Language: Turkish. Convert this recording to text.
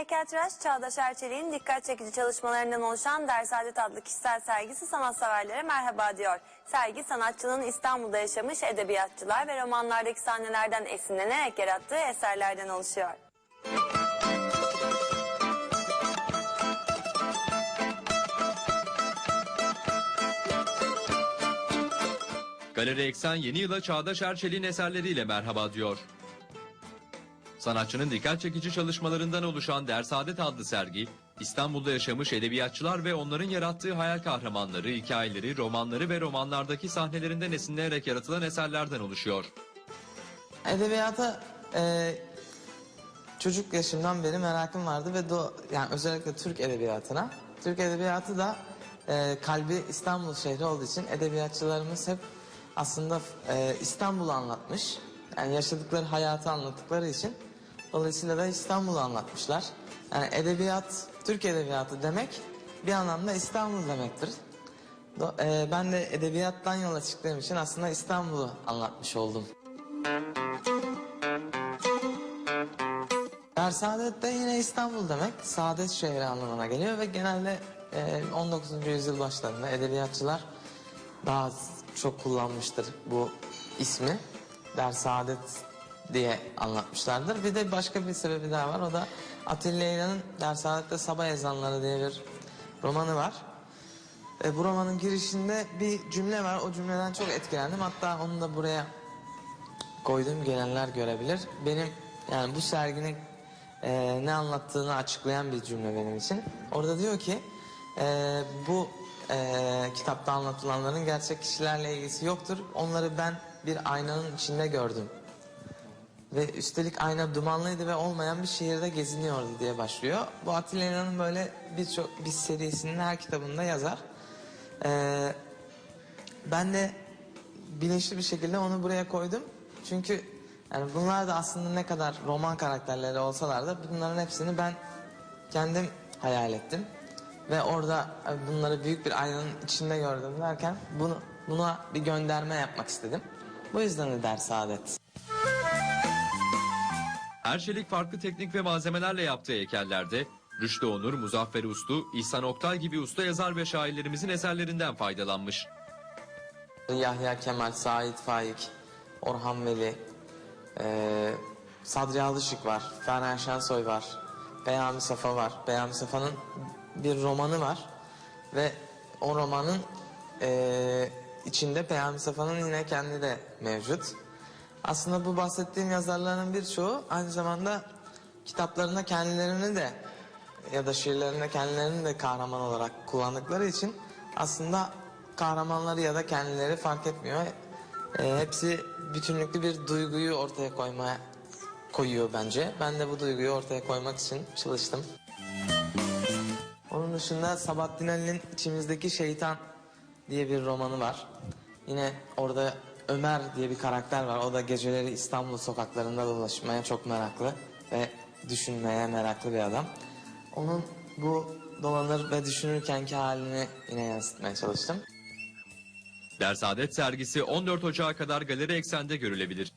heykeltıraş Çağdaş Erçelik'in dikkat çekici çalışmalarından oluşan Dersadet adlı kişisel sergisi sanatseverlere merhaba diyor. Sergi sanatçının İstanbul'da yaşamış edebiyatçılar ve romanlardaki sahnelerden esinlenerek yarattığı eserlerden oluşuyor. Galeri Eksen yeni yıla Çağdaş Erçelik'in eserleriyle merhaba diyor. Sanatçının dikkat çekici çalışmalarından oluşan Dersadet adlı sergi, İstanbul'da yaşamış edebiyatçılar ve onların yarattığı hayal kahramanları, hikayeleri, romanları ve romanlardaki sahnelerinden esinlenerek yaratılan eserlerden oluşuyor. Edebiyata e, çocuk yaşımdan beri merakım vardı ve do, yani özellikle Türk edebiyatına. Türk edebiyatı da e, kalbi İstanbul şehri olduğu için edebiyatçılarımız hep aslında e, İstanbul'u anlatmış. Yani yaşadıkları hayatı anlattıkları için dolayısıyla da İstanbul'u anlatmışlar. Yani edebiyat, Türk edebiyatı demek bir anlamda İstanbul demektir. Do- e, ben de edebiyattan yola çıktığım için aslında İstanbul'u anlatmış oldum. Dersaadet de yine İstanbul demek. Saadet şehri anlamına geliyor ve genelde e, 19. yüzyıl başlarında edebiyatçılar daha çok kullanmıştır bu ismi. Dersaadet diye anlatmışlardır. Bir de başka bir sebebi daha var. O da Atilla İlhan'ın Dersaadet'te Sabah Ezanları diye bir romanı var. E, bu romanın girişinde bir cümle var. O cümleden çok etkilendim. Hatta onu da buraya koydum gelenler görebilir. Benim yani bu serginin e, ne anlattığını açıklayan bir cümle benim için. Orada diyor ki e, bu e, kitapta anlatılanların gerçek kişilerle ilgisi yoktur. Onları ben bir aynanın içinde gördüm. Ve üstelik ayna dumanlıydı ve olmayan bir şehirde geziniyordu diye başlıyor. Bu Atilla İlhan'ın böyle birçok bir serisinin her kitabında yazar. Eee ben de bilinçli bir şekilde onu buraya koydum. Çünkü yani bunlar da aslında ne kadar roman karakterleri olsalar da bunların hepsini ben kendim hayal ettim. Ve orada e, bunları büyük bir aynanın içinde gördüm derken bunu buna bir gönderme yapmak istedim. Bu yüzden de ders saadet. Erçelik farklı teknik ve malzemelerle yaptığı heykellerde Rüştü Onur, Muzaffer Uslu, İhsan Oktay gibi usta yazar ve şairlerimizin eserlerinden faydalanmış. Yahya Kemal, Sait Faik, Orhan Veli, eee Sadri Alışık var, Ferhan Şensoy var, Peyami Safa var. Peyami Safa'nın bir romanı var ve o romanın eee, içinde Peyami Safa'nın yine kendi de mevcut. Aslında bu bahsettiğim yazarların birçoğu aynı zamanda kitaplarında kendilerini de ya da şiirlerinde kendilerini de kahraman olarak kullandıkları için aslında kahramanları ya da kendileri fark etmiyor. Ee, hepsi bütünlüklü bir duyguyu ortaya koymaya koyuyor bence. Ben de bu duyguyu ortaya koymak için çalıştım. Onun dışında Sabahattin Ali'nin İçimizdeki Şeytan diye bir romanı var. Yine orada Ömer diye bir karakter var. O da geceleri İstanbul sokaklarında dolaşmaya çok meraklı ve düşünmeye meraklı bir adam. Onun bu dolanır ve düşünürkenki halini yine yansıtmaya çalıştım. Dersadet sergisi 14 Ocağı kadar Galeri Eksen'de görülebilir.